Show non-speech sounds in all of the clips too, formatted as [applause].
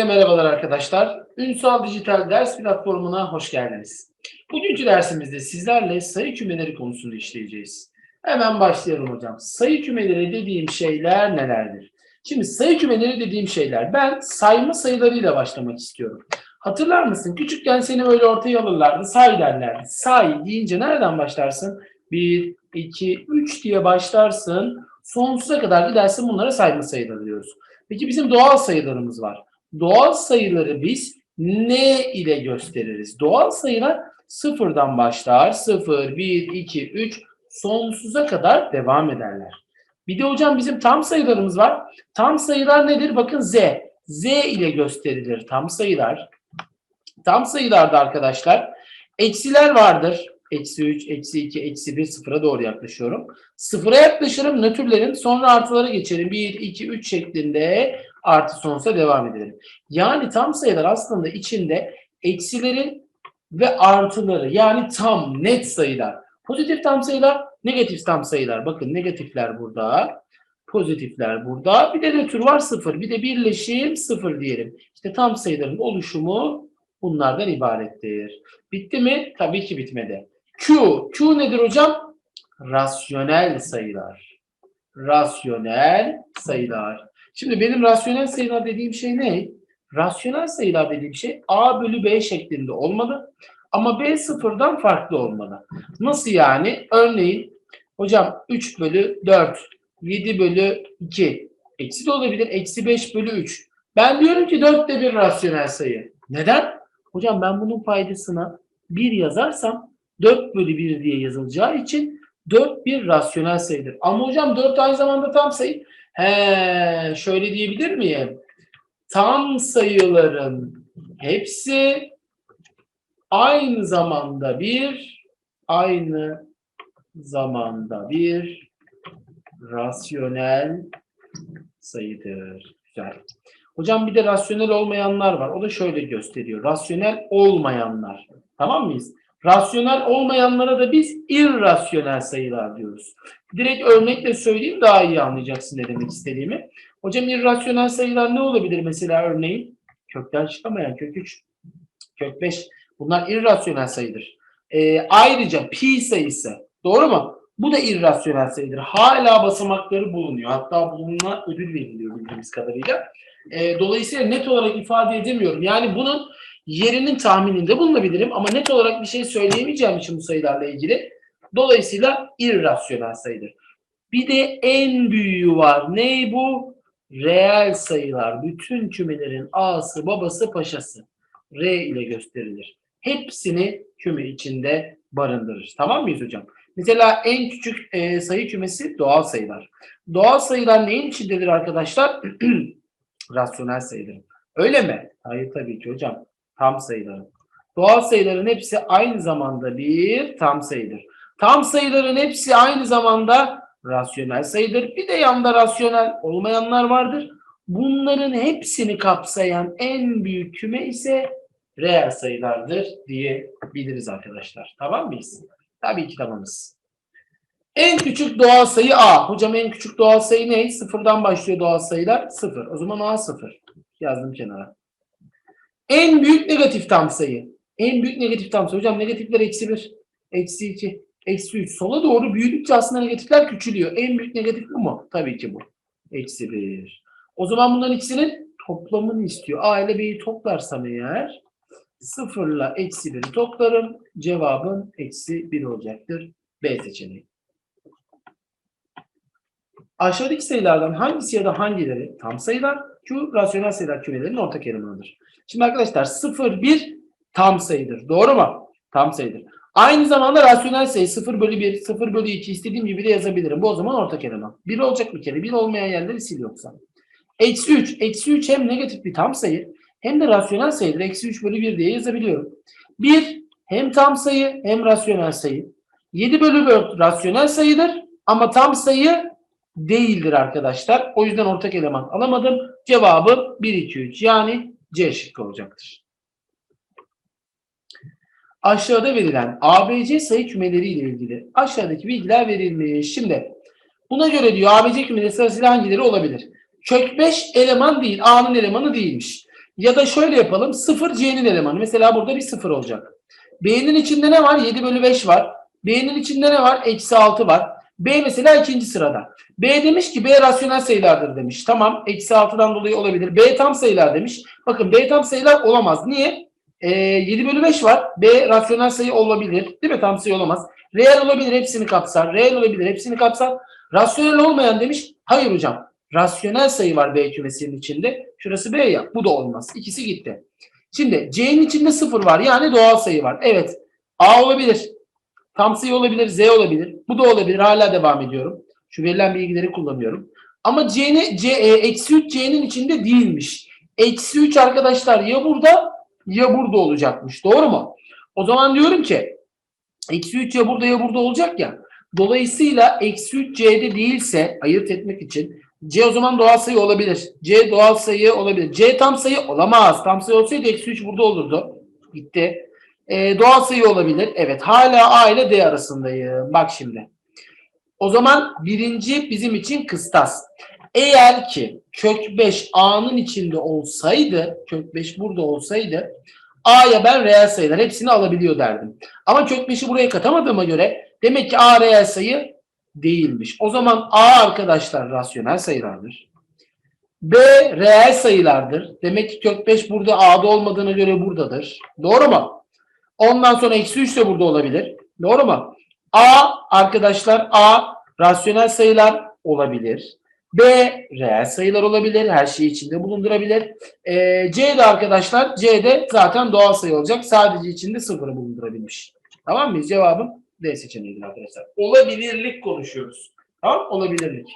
Hepinize merhabalar arkadaşlar. Ünsal Dijital Ders Platformu'na hoş geldiniz. Bugünkü dersimizde sizlerle sayı kümeleri konusunu işleyeceğiz. Hemen başlayalım hocam. Sayı kümeleri dediğim şeyler nelerdir? Şimdi sayı kümeleri dediğim şeyler, ben sayma sayılarıyla başlamak istiyorum. Hatırlar mısın? Küçükken seni böyle ortaya alırlardı, say derlerdi. Say deyince nereden başlarsın? 1, 2, 3 diye başlarsın. Sonsuza kadar gidersin bunlara sayma sayıları diyoruz. Peki bizim doğal sayılarımız var. Doğal sayıları biz ne ile gösteririz? Doğal sayılar sıfırdan başlar. 0, 1, 2, 3 sonsuza kadar devam ederler. Bir de hocam bizim tam sayılarımız var. Tam sayılar nedir? Bakın Z. Z ile gösterilir tam sayılar. Tam sayılarda arkadaşlar eksiler vardır. Eksi 3, eksi 2, eksi 1, sıfıra doğru yaklaşıyorum. Sıfıra yaklaşırım, nötrlerin sonra artılara geçerim. 1, 2, 3 şeklinde artı sonsuza devam edelim. Yani tam sayılar aslında içinde eksilerin ve artıları yani tam net sayılar. Pozitif tam sayılar, negatif tam sayılar. Bakın negatifler burada, pozitifler burada. Bir de nötr var sıfır. Bir de birleşim sıfır diyelim. İşte tam sayıların oluşumu bunlardan ibarettir. Bitti mi? Tabii ki bitmedi. Q. Q nedir hocam? Rasyonel sayılar. Rasyonel sayılar. Şimdi benim rasyonel sayılar dediğim şey ne? Rasyonel sayılar dediğim şey A bölü B şeklinde olmalı. Ama B sıfırdan farklı olmalı. Nasıl yani? Örneğin hocam 3 bölü 4, 7 bölü 2. Eksi de olabilir. Eksi 5 bölü 3. Ben diyorum ki 4 de bir rasyonel sayı. Neden? Hocam ben bunun paydasına 1 yazarsam 4 bölü 1 diye yazılacağı için 4 bir rasyonel sayıdır. Ama hocam 4 aynı zamanda tam sayı. He, şöyle diyebilir miyim? Tam sayıların hepsi aynı zamanda bir aynı zamanda bir rasyonel sayıdır. Güzel. Hocam bir de rasyonel olmayanlar var. O da şöyle gösteriyor. Rasyonel olmayanlar. Tamam mıyız? Rasyonel olmayanlara da biz irrasyonel sayılar diyoruz. Direkt örnekle söyleyeyim daha iyi anlayacaksın ne demek istediğimi. Hocam irrasyonel sayılar ne olabilir mesela örneğin? Kökten çıkamayan kök 3, kök 5. Bunlar irrasyonel sayıdır. Ee, ayrıca pi sayısı. Doğru mu? Bu da irrasyonel sayıdır. Hala basamakları bulunuyor. Hatta bununla ödül veriliyor bildiğimiz kadarıyla. Ee, dolayısıyla net olarak ifade edemiyorum. Yani bunun yerinin tahmininde bulunabilirim ama net olarak bir şey söyleyemeyeceğim için bu sayılarla ilgili. Dolayısıyla irrasyonel sayıdır. Bir de en büyüğü var. Ne bu? Reel sayılar. Bütün kümelerin A'sı, babası, paşası. R ile gösterilir. Hepsini küme içinde barındırır. Tamam mıyız hocam? Mesela en küçük e, sayı kümesi doğal sayılar. Doğal sayılar neyin içindedir arkadaşlar? [clears throat] Rasyonel sayıdır. Öyle mi? Hayır tabii ki hocam. Tam sayıların. Doğal sayıların hepsi aynı zamanda bir tam sayıdır. Tam sayıların hepsi aynı zamanda rasyonel sayıdır. Bir de yanda rasyonel olmayanlar vardır. Bunların hepsini kapsayan en büyük küme ise reel sayılardır diyebiliriz arkadaşlar. Tamam mıyız? Tabii ki tamamız. En küçük doğal sayı A. Hocam en küçük doğal sayı ne? Sıfırdan başlıyor doğal sayılar. Sıfır. O zaman A sıfır. Yazdım kenara. En büyük negatif tam sayı. En büyük negatif tam sayı. Hocam negatifler eksi 1, eksi 2, eksi 3. Sola doğru büyüdükçe aslında negatifler küçülüyor. En büyük negatif bu mu? Tabii ki bu. Eksi 1. O zaman bunların ikisinin toplamını istiyor. A ile B'yi toplarsam eğer sıfırla eksi 1'i toplarım. Cevabın eksi 1 olacaktır. B seçeneği. Aşağıdaki sayılardan hangisi ya da hangileri tam sayılar? Q rasyonel sayılar kümelerinin ortak elemanıdır. Şimdi arkadaşlar 0, 1 tam sayıdır. Doğru mu? Tam sayıdır. Aynı zamanda rasyonel sayı 0 bölü 1, 0 bölü 2 istediğim gibi de yazabilirim. Bu o zaman ortak eleman. 1 olacak bir kere. 1 olmayan yerleri sil yoksa. Eksi 3. Eksi 3 hem negatif bir tam sayı hem de rasyonel sayıdır. Eksi 3 bölü 1 diye yazabiliyorum. 1 hem tam sayı hem rasyonel sayı. 7 bölü 4 rasyonel sayıdır ama tam sayı değildir arkadaşlar. O yüzden ortak eleman alamadım. Cevabı 1, 2, 3 yani C şıkkı olacaktır. Aşağıda verilen ABC sayı kümeleri ile ilgili aşağıdaki bilgiler verilmiş. Şimdi buna göre diyor ABC kümeleri sırasıyla hangileri olabilir? Kök 5 eleman değil. A'nın elemanı değilmiş. Ya da şöyle yapalım. 0 C'nin elemanı. Mesela burada bir 0 olacak. B'nin içinde ne var? 7 bölü 5 var. B'nin içinde ne var? Eksi 6 var. B mesela ikinci sırada. B demiş ki B rasyonel sayılardır demiş. Tamam. Eksi 6'dan dolayı olabilir. B tam sayılar demiş. Bakın B tam sayılar olamaz. Niye? Ee, 7 bölü 5 var. B rasyonel sayı olabilir. Değil mi? Tam sayı olamaz. Reel olabilir. Hepsini kapsar. Reel olabilir. Hepsini kapsar. Rasyonel olmayan demiş. Hayır hocam. Rasyonel sayı var B kümesinin içinde. Şurası B ya. Bu da olmaz. İkisi gitti. Şimdi C'nin içinde 0 var. Yani doğal sayı var. Evet. A olabilir. Tam sayı olabilir. Z olabilir. Bu da olabilir. Hala devam ediyorum. Şu verilen bilgileri kullanıyorum. Ama C'ni, C, e, eksi 3 C'nin içinde değilmiş. Eksi 3 arkadaşlar ya burada ya burada olacakmış. Doğru mu? O zaman diyorum ki eksi 3 ya burada ya burada olacak ya. Dolayısıyla eksi 3 C'de değilse ayırt etmek için C o zaman doğal sayı olabilir. C doğal sayı olabilir. C tam sayı olamaz. Tam sayı olsaydı eksi 3 burada olurdu. Gitti. Ee, doğal sayı olabilir. Evet hala A ile D arasındayım. Bak şimdi. O zaman birinci bizim için kıstas. Eğer ki kök 5 A'nın içinde olsaydı, kök 5 burada olsaydı A'ya ben reel sayılar hepsini alabiliyor derdim. Ama kök 5'i buraya katamadığıma göre demek ki A reel sayı değilmiş. O zaman A arkadaşlar rasyonel sayılardır. B reel sayılardır. Demek ki kök 5 burada A'da olmadığına göre buradadır. Doğru mu? Ondan sonra eksi 3 de burada olabilir. Doğru mu? A arkadaşlar A rasyonel sayılar olabilir. B reel sayılar olabilir. Her şeyi içinde bulundurabilir. Ee, C de arkadaşlar C de zaten doğal sayı olacak. Sadece içinde sıfırı bulundurabilmiş. Tamam mıyız? Cevabım D seçeneğidir arkadaşlar. Olabilirlik konuşuyoruz. Tamam Olabilirlik.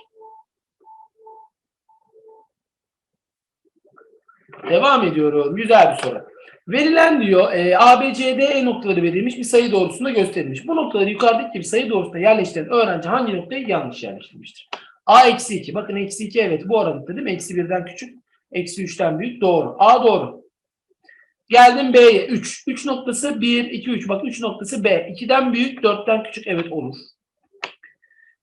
Devam ediyorum. Güzel bir soru. Verilen diyor e, A, B, C, D, E noktaları verilmiş bir sayı doğrusunda gösterilmiş. Bu noktaları yukarıdaki gibi sayı doğrusunda yerleştiren öğrenci hangi noktayı yanlış yerleştirmiştir? A eksi 2. Bakın eksi 2 evet bu aralıkta değil mi? Eksi 1'den küçük. Eksi 3'ten büyük. Doğru. A doğru. Geldim B'ye. 3. 3 noktası 1, 2, 3. Bak 3 noktası B. 2'den büyük, 4'ten küçük. Evet olur.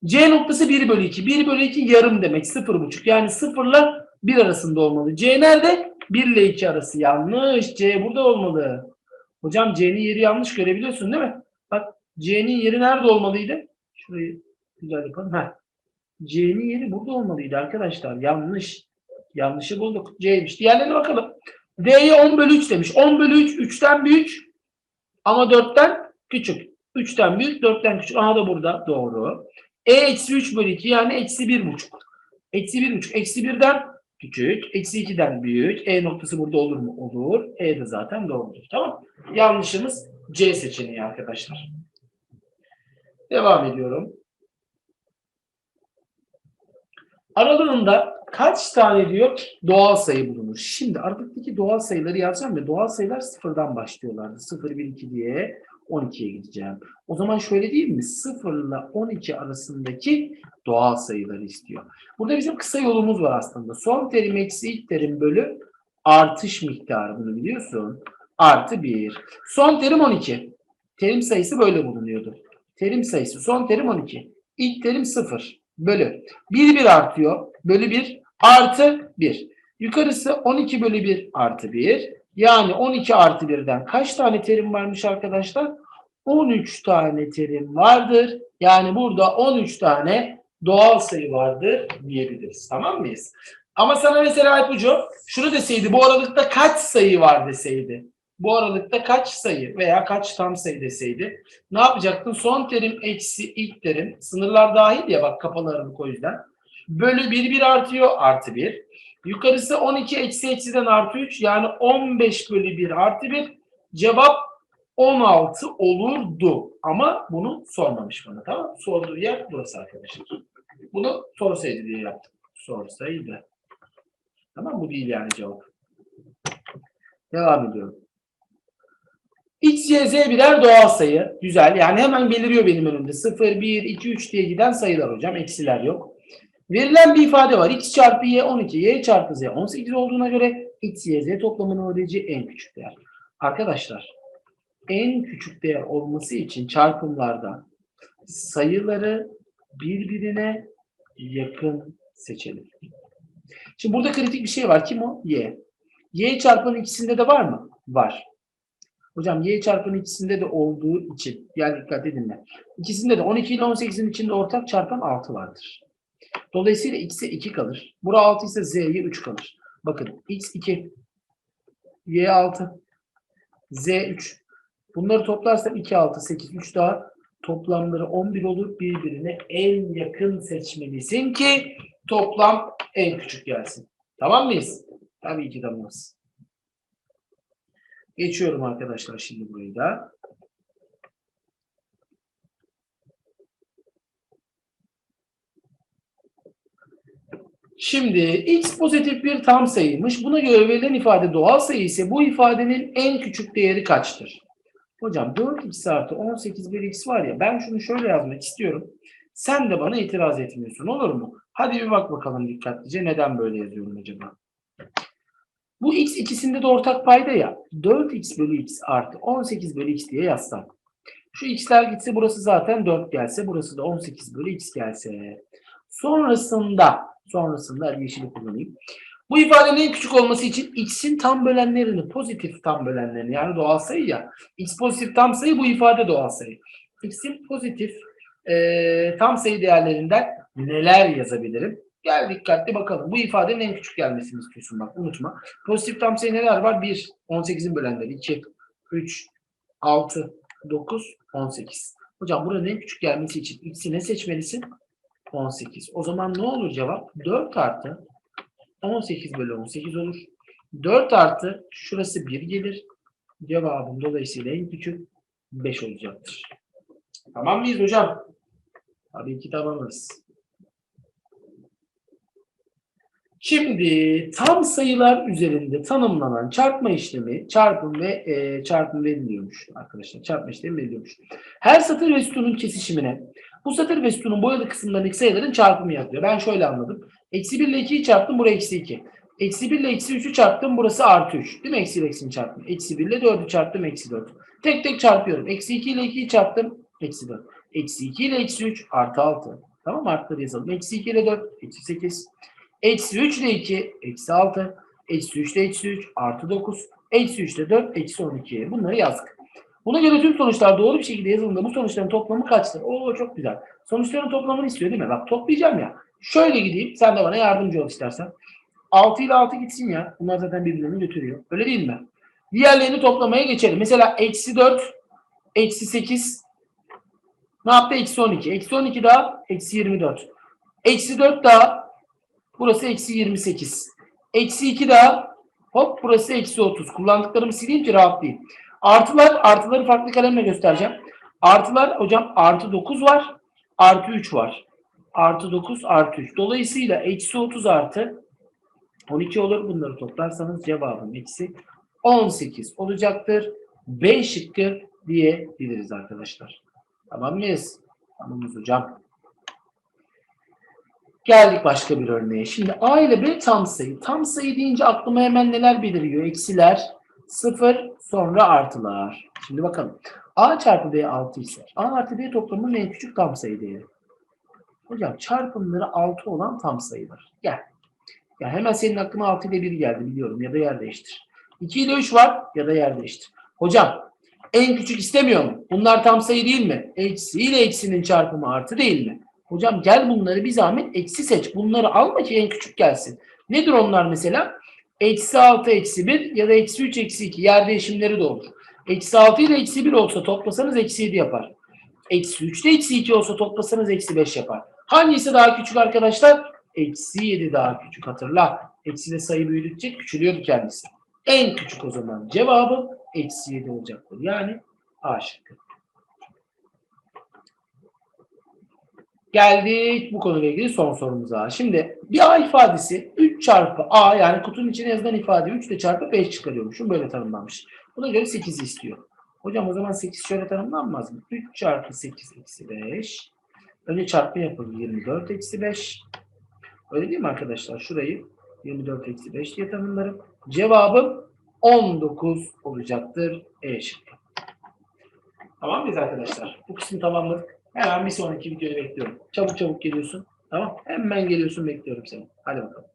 C noktası 1 bölü 2. 1 bölü 2 yarım demek. 0,5. Yani 0 ile 1 arasında olmalı. C nerede? 1 ile 2 arası. Yanlış. C burada olmalı. Hocam C'nin yeri yanlış görebiliyorsun değil mi? Bak C'nin yeri nerede olmalıydı? Şurayı güzel yapalım. Heh. C'nin yeri burada olmalıydı arkadaşlar. Yanlış. Yanlışı bulduk. C'ymiş. Diğerlerine bakalım. D'ye 10 bölü 3 demiş. 10 bölü 3 3'ten büyük ama 4'ten küçük. 3'ten büyük 4'ten küçük. Aha da burada. Doğru. E eksi 3 bölü 2 yani eksi 1,5. Eksi 1,5. Eksi 1'den küçük. Eksi 2'den büyük. E noktası burada olur mu? Olur. E de zaten doğrudur. Tamam. Yanlışımız C seçeneği arkadaşlar. Devam ediyorum. Aralığında kaç tane diyor doğal sayı bulunur? Şimdi aralıktaki doğal sayıları yazacağım ve doğal sayılar sıfırdan başlıyorlardı. 0, 1, 2 diye 12'ye gideceğim. O zaman şöyle değil mi? 0 ile 12 arasındaki doğal sayıları istiyor. Burada bizim kısa yolumuz var aslında. Son terim eksi ilk terim bölü artış miktarı bunu biliyorsun. Artı 1. Son terim 12. Terim sayısı böyle bulunuyordu. Terim sayısı son terim 12. İlk terim 0 bölü. 1 1 artıyor. Bölü 1 artı 1. Yukarısı 12 bölü 1 artı 1. Yani 12 artı 1'den kaç tane terim varmış arkadaşlar? 13 tane terim vardır. Yani burada 13 tane doğal sayı vardır diyebiliriz. Tamam mıyız? Ama sana mesela ipucu şunu deseydi bu aralıkta kaç sayı var deseydi. Bu aralıkta kaç sayı veya kaç tam sayı deseydi ne yapacaktın? Son terim eksi ilk terim sınırlar dahil ya bak kapalı aralık o yüzden. Bölü 1 1 artıyor artı 1. Yukarısı 12 eksi eksiden artı 3 yani 15 bölü 1 artı 1. Cevap 16 olurdu. Ama bunu sormamış bana tamam? Sorduğu yer burası arkadaşlar. Bunu sorsaydı diye yaptım. Sorsaydı. Tamam bu değil yani cevap. Devam ediyorum. X, Y, Z birer doğal sayı. Güzel. Yani hemen beliriyor benim önümde. 0, 1, 2, 3 diye giden sayılar hocam. Eksiler yok. Verilen bir ifade var. X çarpı Y 12, Y çarpı Z 18 olduğuna göre X, Y, Z toplamının ödeyeceği en küçük değer. Arkadaşlar en küçük değer olması için çarpımlarda sayıları birbirine yakın seçelim. Şimdi burada kritik bir şey var. Kim o? Y. Y çarpının ikisinde de var mı? Var. Hocam y çarpının ikisinde de olduğu için gel dikkat edin. İkisinde de 12 ile 18'in içinde ortak çarpan 6 vardır. Dolayısıyla x'e 2 kalır. Bura 6 ise z'ye 3 kalır. Bakın x 2, y 6, z 3. Bunları toplarsam 2, 6, 8, 3 daha toplamları 11 olur. Birbirine en yakın seçmelisin ki toplam en küçük gelsin. Tamam mıyız? Tabii ki tamamız. Geçiyorum arkadaşlar şimdi burayı da. Şimdi x pozitif bir tam sayıymış. Buna göre verilen ifade doğal sayı ise bu ifadenin en küçük değeri kaçtır? Hocam 4x artı 18 bir x var ya ben şunu şöyle yazmak istiyorum. Sen de bana itiraz etmiyorsun olur mu? Hadi bir bak bakalım dikkatlice neden böyle yazıyorum acaba? Bu x ikisinde de ortak payda ya. 4x bölü x artı 18 bölü x diye yazsam. Şu x'ler gitse burası zaten 4 gelse. Burası da 18 bölü x gelse. Sonrasında sonrasında yeşili kullanayım. Bu ifadenin en küçük olması için x'in tam bölenlerini pozitif tam bölenlerini yani doğal sayı ya. x pozitif tam sayı bu ifade doğal sayı. x'in pozitif e, tam sayı değerlerinden neler yazabilirim? Gel dikkatli bakalım. Bu ifadenin en küçük gelmesini istiyorsun bak unutma. Pozitif tam sayı neler var? 1, 18'in bölenleri 2, 3, 6, 9, 18. Hocam buranın en küçük gelmesi için x'i ne seçmelisin? 18. O zaman ne olur cevap? 4 artı 18 bölü 18 olur. 4 artı şurası 1 gelir. Cevabım dolayısıyla en küçük 5 olacaktır. Tamam mıyız hocam? Tabii ki tamamız. Şimdi tam sayılar üzerinde tanımlanan çarpma işlemi çarpım ve e, çarpım veriliyormuş arkadaşlar. Çarpma işlemi veriliyormuş. Her satır ve sütunun kesişimine bu satır ve sütunun boyalı kısımlarındaki sayıların çarpımı yapıyor. Ben şöyle anladım. Eksi 1 ile 2'yi çarptım buraya eksi 2. Eksi 1 ile eksi 3'ü çarptım burası artı 3. Değil mi? Eksi ile eksini çarptım. Eksi 1 ile 4'ü çarptım eksi 4. Tek tek çarpıyorum. Eksi 2 ile 2'yi çarptım eksi 4. Eksi 2 ile eksi 3 artı 6. Tamam? Artları yazalım. Eksi 2 ile 4 eksi 8. Eksi 3 ile 2 eksi 6. Eksi 3 ile eksi 3 artı 9. Eksi 3 ile 4 eksi 12. Bunları yazdık. Buna göre tüm sonuçlar doğru bir şekilde yazıldığında bu sonuçların toplamı kaçtır? Oo çok güzel. Sonuçların toplamını istiyor değil mi? Bak toplayacağım ya. Şöyle gideyim. Sen de bana yardımcı ol istersen. 6 ile 6 gitsin ya. Bunlar zaten birbirlerini götürüyor. Öyle değil mi? Diğerlerini toplamaya geçelim. Mesela eksi 4, eksi 8 ne yaptı? Eksi 12. Eksi 12 daha eksi 24. Eksi 4 daha burası eksi 28. Eksi 2 daha hop burası eksi 30. Kullandıklarımı sileyim ki rahatlayayım. Artılar, artıları farklı kalemle göstereceğim. Artılar hocam artı 9 var, artı 3 var. Artı 9, artı 3. Dolayısıyla eksi 30 artı 12 olur. Bunları toplarsanız cevabım eksi 18 olacaktır. B şıkkı diyebiliriz arkadaşlar. Tamam mıyız? Tamamız hocam. Geldik başka bir örneğe. Şimdi A ile B tam sayı. Tam sayı deyince aklıma hemen neler beliriyor? Eksiler, sıfır, sonra artılar. Şimdi bakalım. A çarpı B 6 ise A artı B toplamının en küçük tam sayı değeri. Hocam çarpımları 6 olan tam sayılar. Gel. Ya hemen senin aklına 6 ile 1 geldi biliyorum ya da yer değiştir. 2 ile 3 var ya da yer değiştir. Hocam en küçük istemiyor mu? Bunlar tam sayı değil mi? Eksi ile eksinin çarpımı artı değil mi? Hocam gel bunları bir zahmet eksi seç. Bunları alma ki en küçük gelsin. Nedir onlar mesela? Eksi 6 eksi 1 ya da eksi 3 eksi 2 yer değişimleri de olur. Eksi 6 ile eksi 1 olsa toplasanız eksi 7 yapar. Eksi 3 ile eksi 2 olsa toplasanız eksi 5 yapar. Hangisi daha küçük arkadaşlar? Eksi 7 daha küçük hatırla. Eksi ile sayı büyüdükçe küçülüyordu kendisi. En küçük o zaman cevabı eksi 7 olacaktır. Yani A şıkkı. Geldik bu konuyla ilgili son sorumuza. Şimdi bir A ifadesi 3 çarpı A yani kutunun içine yazılan ifade 3 ile çarpı 5 çıkarıyormuşum. Böyle tanımlanmış. Buna göre 8 istiyor. Hocam o zaman 8 şöyle tanımlanmaz mı? 3 çarpı 8 eksi 5. Önce çarpma yapalım. 24 eksi 5. Öyle değil mi arkadaşlar? Şurayı 24 eksi 5 diye tanımlarım. Cevabım 19 olacaktır. E şıkkı. Tamam mıyız arkadaşlar? Bu kısmı tamamladık. Hemen bir sonraki videoyu bekliyorum. Çabuk çabuk geliyorsun. Tamam. Hemen geliyorsun bekliyorum seni. Hadi bakalım.